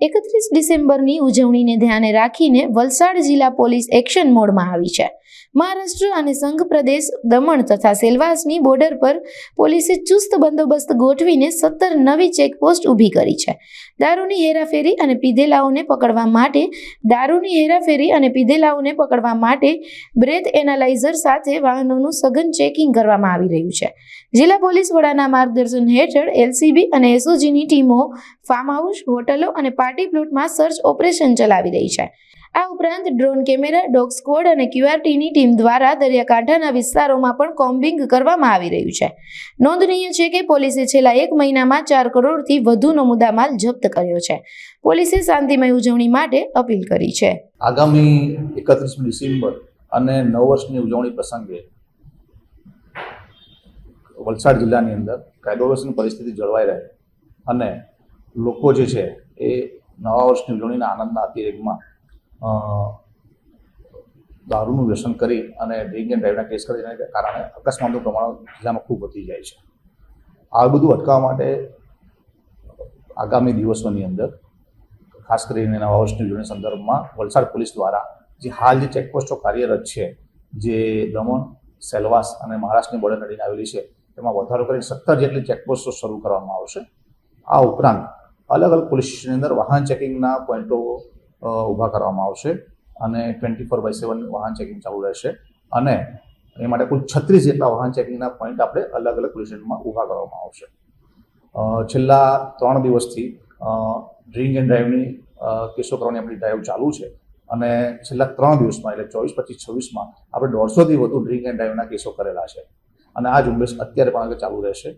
એકત્રીસ ડિસેમ્બરની ઉજવણીને ધ્યાને રાખીને વલસાડ જિલ્લા પોલીસ એક્શન મોડમાં આવી છે. મહારાષ્ટ્ર અને સંઘ પ્રદેશ દમણ તથા સેલવાસની બોર્ડર પર પોલીસે ચુસ્ત બંદોબસ્ત ગોઠવીને સત્તર નવી ચેકપોસ્ટ ઊભી કરી છે. દારૂની હેરાફેરી અને પીધેલાઓને પકડવા માટે, દારૂની હેરાફેરી અને પીધેલાઓને પકડવા માટે બ્રેથ એનાલાઇઝર સાથે વાહનોનું સઘન ચેકિંગ કરવામાં આવી રહ્યું છે. જિલ્લા પોલીસ વડાના માર્ગદર્શન હેઠળ એલસીબી અને એસઓજીની ટીમો, ફાર્મ હાઉસ, હોટલો અને પાર્ટી પ્લોટમાં સર્ચ ઓપરેશન ચલાવી રહી છે. આ ઉપરાંત ડ્રોન કેમેરા, ડોગ સ્ક્વોડ અને ક્યુઆરટીની ટીમ દ્વારા દરિયાકાંઠાના વિસ્તારોમાં પણ કોમ્બિંગ કરવામાં આવી રહ્યું છે. નોંધનીય છે કે પોલીસે છેલ્લા એક મહિનામાં ચાર કરોડથી વધુનો મુદ્દામાલ જપ્ત કર્યો છે. પોલીસે શાંતિમય ઉજવણી માટે અપીલ કરી છે. આગામી એકત્રીસમી ડિસેમ્બર અને નવ વર્ષની ઉજવણી પ્રસંગે વલસાડ જિલ્લાની અંદર કાયદો પરિસ્થિતિ જળવાઈ રહે અને લોકો જે છે એ નવા વર્ષની ઉજવણીના આનંદના અતિરેકમાં દારૂનું વ્યસન કરી અને ડ્રિંક એન્ડ ડ્રાઈવના કેસ કરીને કારણે અકસ્માતનું પ્રમાણ જિલ્લામાં ખૂબ વધી જાય છે. આ બધું અટકાવવા માટે આગામી દિવસોની અંદર, ખાસ કરીને નવા વર્ષની ઉજવણી સંદર્ભમાં વલસાડ પોલીસ દ્વારા જે હાલ જે ચેકપોસ્ટો કાર્યરત છે, જે દમણ, સેલવાસ અને મહારાષ્ટ્રની બોર્ડર નડીને આવેલી છે, તેમાં વધારો કરીને સત્તર જેટલી ચેકપોસ્ટો શરૂ કરવામાં આવશે. આ ઉપરાંત અલગ અલગ પોલીસ સ્ટેશનની અંદર વાહન ચેકિંગના પોઈન્ટો ઊભા કરવામાં આવશે અને ટ્વેન્ટી ફોર બાય સેવન વાહન ચેકિંગ ચાલુ રહેશે. અને એ માટે કુલ છત્રીસ જેટલા વાહન ચેકિંગના પોઈન્ટ આપણે અલગ અલગ પોલીસ સ્ટેશનમાં ઊભા કરવામાં આવશે. છેલ્લા ત્રણ દિવસથી ડ્રિંક એન્ડ ડ્રાઈવની કેસો કરવાની આપણી ડ્રાઈવ ચાલુ છે. અને છેલ્લા ત્રણ દિવસમાં એટલે ચોવીસ, પચીસ, છવ્વીસમાં આપણે દોઢસોથી વધુ ડ્રિંક એન્ડ ડ્રાઈવના કેસો કરેલા છે. અને આ ઝુંબેશ અત્યારે પણ આગળ ચાલુ રહેશે.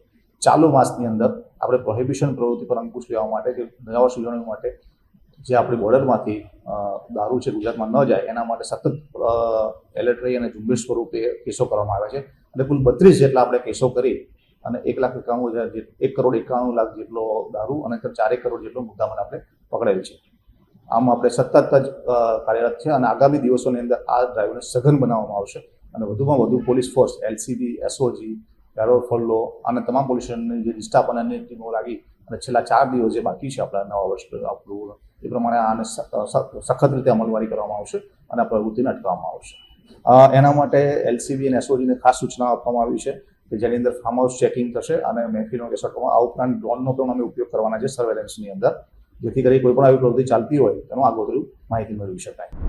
ચાલુ માસની અંદર આપણે પ્રોહિબિશન પ્રવૃત્તિ પર અંકુશ લેવા માટે કે નવા ઉજવણી માટે જે આપણી બોર્ડરમાંથી દારૂ છે ગુજરાતમાં ન જાય, એના માટે સતત એલર્ટ રહી અને ઝુંબેશ સ્વરૂપે કેસો કરવામાં આવ્યા છે. અને કુલ બત્રીસ જેટલા આપણે કેસો કરી અને એક લાખ એકાણું હજાર એક કરોડ એકાણું લાખ જેટલો દારૂ અને ચારેક કરોડ જેટલો મુદ્દામાલ આપણે પકડેલ છે. આમ આપણે સતત જ કાર્યરત છે અને આગામી દિવસોની અંદર આ ડ્રાઈવને સઘન બનાવવામાં આવશે. અને વધુમાં વધુ police force LCB SOG parole furlough અને તમામ પોલીસ સ્ટેશનની જે સ્ટાફ અને ટીમો લાગી અને છેલ્લા ચાર દિવસ જે બાકી છે આપણા નવા વર્ષ આપણું એ પ્રમાણે આને સખત રીતે અમલવારી કરવામાં આવશે અને આ પ્રવૃત્તિને અટકાવવામાં આવશે. એના માટે એલસીબી અને એસઓજીને ખાસ સૂચના આપવામાં આવી છે કે જેની અંદર ફાર્મ હાઉસ ચેકિંગ થશે અને મહેફિલનો કેસ અટકાવવામાં આ ઉપરાંત ડ્રોનનો પણ અમે ઉપયોગ કરવાના છે સર્વેલન્સની અંદર. જેથી કરી કોઈ પણ આવી પ્રવૃત્તિ ચાલતી હોય તેનું આગોતરું માહિતી મેળવી શકાય.